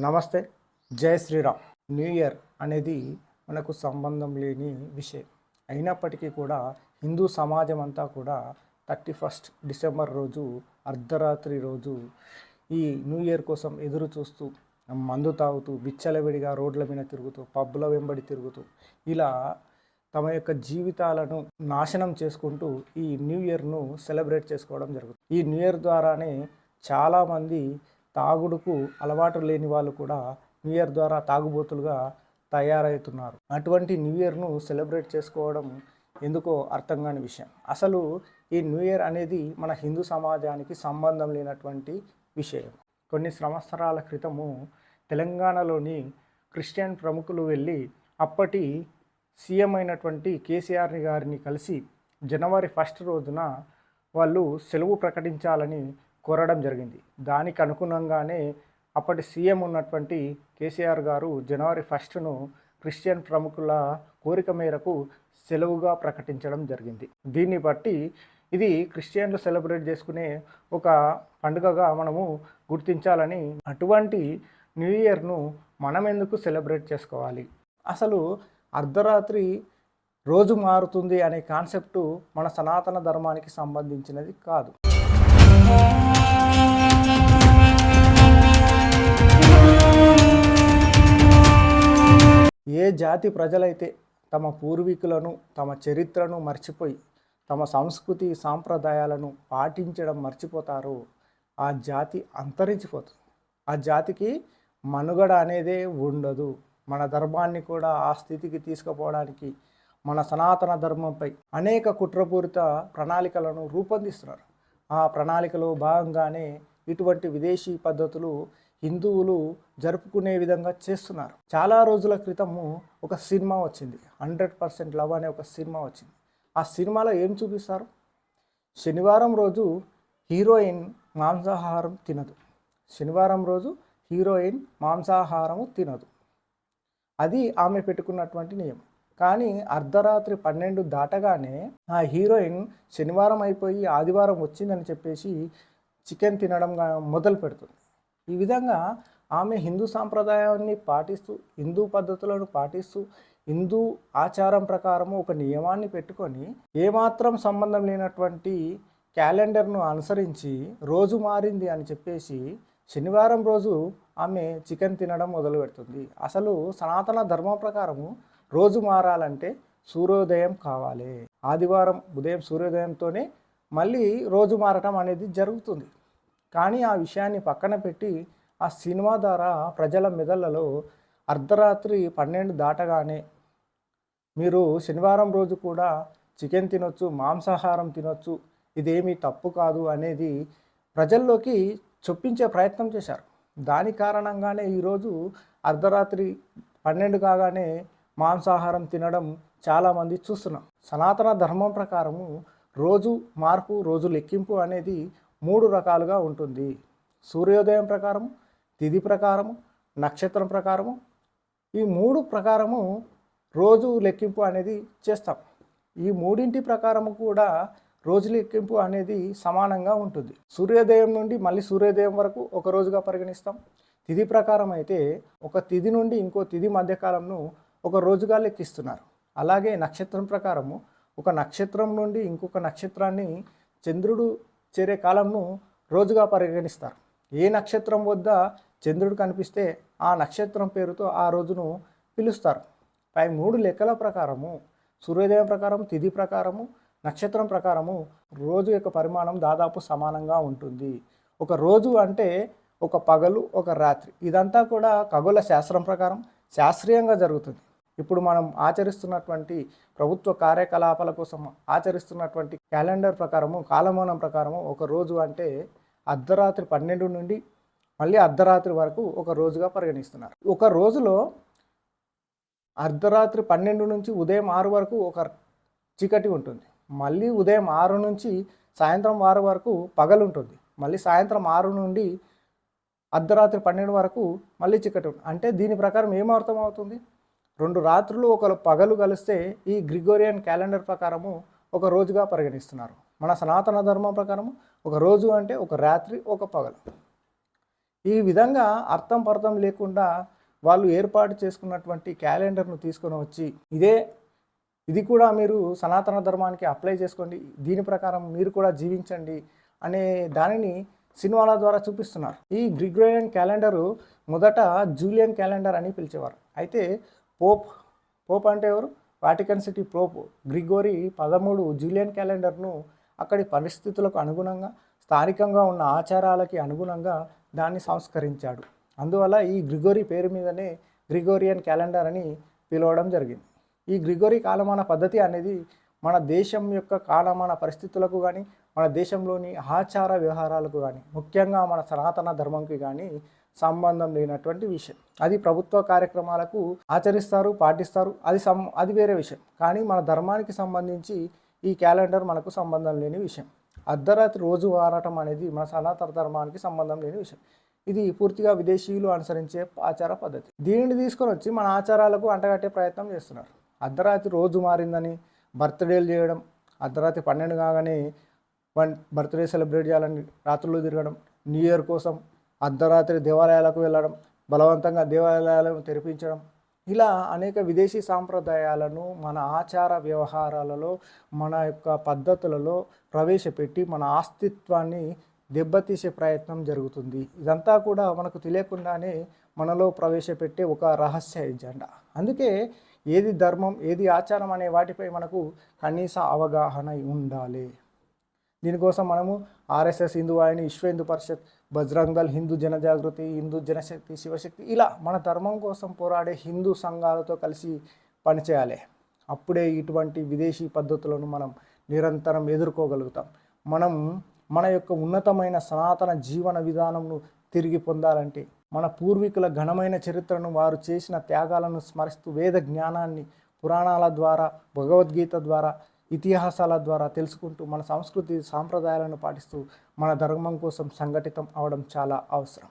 నమస్తే జై Sriram. New year అనేది మనకు సంబంధం లేని విషయం. అయినప్పటికీ కూడా హిందూ సమాజం అంతా కూడా థర్టీ ఫస్ట్ డిసెంబర్ రోజు అర్ధరాత్రి రోజు ఈ న్యూ ఇయర్ కోసం ఎదురు చూస్తూ మందు తాగుతూ విచ్చలవిడిగా రోడ్ల మీద తిరుగుతూ పబ్బుల వెంబడి తిరుగుతూ ఇలా తమ యొక్క జీవితాలను నాశనం చేసుకుంటూ ఈ న్యూ ఇయర్ను సెలబ్రేట్ చేసుకోవడం జరుగుతుంది. ఈ న్యూ ఇయర్ ద్వారానే చాలామంది తాగుడుకు అలవాటు లేని వాళ్ళు కూడా న్యూ ఇయర్ ద్వారా తాగుబోతులుగా తయారవుతున్నారు. అటువంటి న్యూ ఇయర్ను సెలబ్రేట్ చేసుకోవడం ఎందుకో అర్థం కాని విషయం. అసలు ఈ న్యూ ఇయర్ అనేది మన హిందూ సమాజానికి సంబంధం లేనటువంటి విషయం. కొన్ని సంవత్సరాల క్రితము తెలంగాణలోని క్రిస్టియన్ ప్రముఖులు వెళ్ళి అప్పటి సీఎం అయినటువంటి కేసీఆర్ గారిని కలిసి జనవరి ఫస్ట్ రోజున వాళ్ళు సెలవు ప్రకటించాలని కోరడం జరిగింది. దానికి అనుగుణంగానే అప్పటి సీఎం ఉన్నటువంటి కేసీఆర్ గారు జనవరి ఫస్ట్ను క్రిస్టియన్ ప్రముఖుల కోరిక మేరకు సెలవుగా ప్రకటించడం జరిగింది. దీన్ని బట్టి ఇది క్రిస్టియన్లు సెలబ్రేట్ చేసుకునే ఒక పండుగగా మనము గుర్తించాలని అటువంటి న్యూ ఇయర్ను మనం ఎందుకు సెలబ్రేట్ చేసుకోవాలి? అసలు అర్ధరాత్రి రోజు మారుతుంది అనే కాన్సెప్టు మన సనాతన ధర్మానికి సంబంధించినది కాదు. ఏ జాతి ప్రజలైతే తమ పూర్వీకులను తమ చరిత్రను మర్చిపోయి తమ సంస్కృతి సాంప్రదాయాలను పాటించడం మర్చిపోతారో ఆ జాతి అంతరించిపోతుంది. ఆ జాతికి మనుగడ అనేదే ఉండదు. మన ధర్మాన్ని కూడా ఆ స్థితికి తీసుకుపోవడానికి మన సనాతన ధర్మంపై అనేక కుట్రపూరిత ప్రణాళికలను రూపొందిస్తున్నారు. ఆ ప్రణాళికలో భాగంగానే ఇటువంటి విదేశీ పద్ధతులు హిందువులు జరుపుకునే విధంగా చేస్తున్నారు. చాలా రోజుల క్రితము ఒక సినిమా వచ్చింది. హండ్రెడ్ పర్సెంట్ లవ్ అనే ఒక సినిమా వచ్చింది. ఆ సినిమాలో ఏం చూపిస్తారు? శనివారం రోజు హీరోయిన్ మాంసాహారం తినదు. శనివారం రోజు హీరోయిన్ మాంసాహారము తినదు. అది ఆమె పెట్టుకున్నటువంటి నియమం. కానీ అర్ధరాత్రి పన్నెండు దాటగానే ఆ హీరోయిన్ శనివారం అయిపోయి ఆదివారం వచ్చిందని చెప్పేసి చికెన్ తినడం మొదలు పెడుతుంది. ఈ విధంగా ఆమె హిందూ సాంప్రదాయాన్ని పాటిస్తూ హిందూ పద్ధతులను పాటిస్తూ హిందూ ఆచారం ప్రకారము ఒక నియమాన్ని పెట్టుకొని ఏమాత్రం సంబంధం లేనటువంటి క్యాలెండర్ను అనుసరించి రోజు మారింది అని చెప్పేసి శనివారం రోజు ఆమె చికెన్ తినడం మొదలు పెడుతుంది అసలు సనాతన ధర్మం ప్రకారము రోజు మారాలంటే సూర్యోదయం కావాలి. ఆదివారం ఉదయం సూర్యోదయంతోనే మళ్ళీ రోజు మారటం అనేది జరుగుతుంది. కానీ ఆ విషయాన్ని పక్కన పెట్టి ఆ సినిమా ద్వారా ప్రజల మెదళ్ళలో అర్ధరాత్రి పన్నెండు దాటగానే మీరు శనివారం రోజు కూడా చికెన్ తినొచ్చు మాంసాహారం తినొచ్చు ఇదేమీ తప్పు కాదు అనేది ప్రజల్లోకి చొప్పించే ప్రయత్నం చేశారు. దాని కారణంగానే ఈరోజు అర్ధరాత్రి పన్నెండు కాగానే మాంసాహారం తినడం చాలామంది చూస్తున్నాం. సనాతన ధర్మం ప్రకారము రోజు మార్పు రోజు లెక్కింపు అనేది మూడు రకాలుగా ఉంటుంది. సూర్యోదయం ప్రకారము తిథి ప్రకారము నక్షత్రం ప్రకారము. ఈ మూడు ప్రకారము రోజు లెక్కింపు అనేది చేస్తాం. ఈ మూడింటి ప్రకారము కూడా రోజు లెక్కింపు అనేది సమానంగా ఉంటుంది. సూర్యోదయం నుండి మళ్ళీ సూర్యోదయం వరకు ఒక రోజుగా పరిగణిస్తాం. తిథి ప్రకారం అయితే ఒక తిథి నుండి ఇంకో తిథి మధ్యకాలంను ఒక రోజుగా లెక్కిస్తున్నారు అలాగే నక్షత్రం ప్రకారము ఒక నక్షత్రం నుండి ఇంకొక నక్షత్రాన్ని చంద్రుడు చేరే కాలంను రోజుగా పరిగణిస్తారు. ఏ నక్షత్రం వద్ద చంద్రుడు కనిపిస్తే ఆ నక్షత్రం పేరుతో ఆ రోజును పిలుస్తారు. పై మూడు లెక్కల ప్రకారము సూర్యోదయం ప్రకారం తిథి ప్రకారము నక్షత్రం ప్రకారము రోజు యొక్క పరిమాణం దాదాపు సమానంగా ఉంటుంది. ఒక రోజు అంటే ఒక పగలు ఒక రాత్రి. ఇదంతా కూడా ఖగోళ శాస్త్రం ప్రకారం శాస్త్రీయంగా జరుగుతుంది. ఇప్పుడు మనం ఆచరిస్తున్నటువంటి ప్రభుత్వ కార్యకలాపాల కోసం ఆచరిస్తున్నటువంటి క్యాలెండర్ ప్రకారము కాలమానం ప్రకారము ఒక రోజు అంటే అర్ధరాత్రి పన్నెండు నుండి మళ్ళీ అర్ధరాత్రి వరకు ఒక రోజుగా పరిగణిస్తున్నారు. ఒక రోజులో అర్ధరాత్రి పన్నెండు నుంచి ఉదయం ఆరు వరకు ఒక చీకటి ఉంటుంది. మళ్ళీ ఉదయం ఆరు నుంచి సాయంత్రం ఆరు వరకు పగలు ఉంటుంది. మళ్ళీ సాయంత్రం ఆరు నుండి అర్ధరాత్రి పన్నెండు వరకు మళ్ళీ చీకటి ఉంటుంది. అంటే దీని ప్రకారం ఏం అర్థమవుతుంది రెండు రాత్రులు ఒక పగలు కలిస్తే ఈ గ్రిగోరియన్ క్యాలెండర్ ప్రకారము ఒక రోజుగా పరిగణిస్తున్నారు. మన సనాతన ధర్మం ప్రకారము ఒక రోజు అంటే ఒక రాత్రి ఒక పగలు. ఈ విధంగా అర్థం పర్థం లేకుండా వాళ్ళు ఏర్పాటు చేసుకున్నటువంటి క్యాలెండర్ను తీసుకొని వచ్చి ఇదే ఇది కూడా మీరు సనాతన ధర్మానికి అప్లై చేసుకోండి దీని ప్రకారం మీరు కూడా జీవించండి అనే దానిని సినిమాల ద్వారా చూపిస్తున్నారు. ఈ గ్రిగోరియన్ క్యాలెండరు మొదట జూలియన్ క్యాలెండర్ అని పిలిచేవారు. అయితే పోప్ పోప్ అంటే ఎవరు? Vatican city Pope. గ్రిగోరి పదమూడు జూలియన్ క్యాలెండర్ను అక్కడి పరిస్థితులకు అనుగుణంగా స్థానికంగా ఉన్న ఆచారాలకి అనుగుణంగా దాన్ని సంస్కరించాడు. అందువల్ల ఈ గ్రిగోరి పేరు మీదనే గ్రిగోరియన్ క్యాలెండర్ అని పిలవడం జరిగింది. ఈ గ్రిగోరి కాలమాన పద్ధతి అనేది మన దేశం యొక్క కాలమాన పరిస్థితులకు కానీ మన దేశంలోని ఆచార వ్యవహారాలకు కానీ ముఖ్యంగా మన సనాతన ధర్మంకి కానీ సంబంధం లేనటువంటి విషయం. అది ప్రభుత్వ కార్యక్రమాలకు ఆచరిస్తారు పాటిస్తారు. అది సం అది వేరే విషయం. కానీ మన ధర్మానికి సంబంధించి ఈ క్యాలెండర్ మనకు సంబంధం లేని విషయం. అర్ధరాత్రి రోజు వారటం అనేది మన సనాతన ధర్మానికి సంబంధం లేని విషయం. ఇది పూర్తిగా విదేశీయులు అనుసరించే ఆచార పద్ధతి. దీనిని తీసుకొని వచ్చి మన ఆచారాలకు అంటగట్టే ప్రయత్నం చేస్తున్నారు. అర్ధరాత్రి రోజు మారిందని బర్త్డేలు చేయడం అర్ధరాత్రి పన్నెండు కాగానే వన్ బర్త్డే సెలబ్రేట్ చేయాలని రాత్రులు తిరగడం న్యూ ఇయర్ కోసం అర్ధరాత్రి దేవాలయాలకు వెళ్ళడం బలవంతంగా దేవాలయాలను తెరిపించడం. ఇలా అనేక విదేశీ సాంప్రదాయాలను మన ఆచార వ్యవహారాలలో మన యొక్క పద్ధతులలో ప్రవేశపెట్టి మన అస్తిత్వాన్ని దెబ్బతీసే ప్రయత్నం జరుగుతుంది. ఇదంతా కూడా మనకు తెలియకుండానే మనలో ప్రవేశపెట్టే ఒక రహస్య ఎజెండా. అందుకే ఏది ధర్మం ఏది ఆచారం అనే వాటిపై మనకు కనీస అవగాహన ఉండాలి. దీనికోసం మనము ఆర్ఎస్ఎస్ హిందూ వాహిని విశ్వ హిందూ పరిషత్ బజరంగ్ దళ్ హిందూ జనజాగృతి హిందూ జనశక్తి శివశక్తి ఇలా మన ధర్మం కోసం పోరాడే హిందూ సంఘాలతో కలిసి పనిచేయాలి. అప్పుడే ఇటువంటి విదేశీ పద్ధతులను మనం నిరంతరం ఎదుర్కోగలుగుతాం. మనం మన యొక్క ఉన్నతమైన సనాతన జీవన విధానంను తిరిగి పొందాలంటే మన పూర్వీకుల ఘనమైన చరిత్రను వారు చేసిన త్యాగాలను స్మరిస్తూ వేద జ్ఞానాన్ని పురాణాల ద్వారా భగవద్గీత ద్వారా ఇతిహాసాల ద్వారా తెలుసుకుంటూ మన సంస్కృతి సాంప్రదాయాలను పాటిస్తూ మన ధర్మం కోసం సంఘటితం అవడం చాలా అవసరం.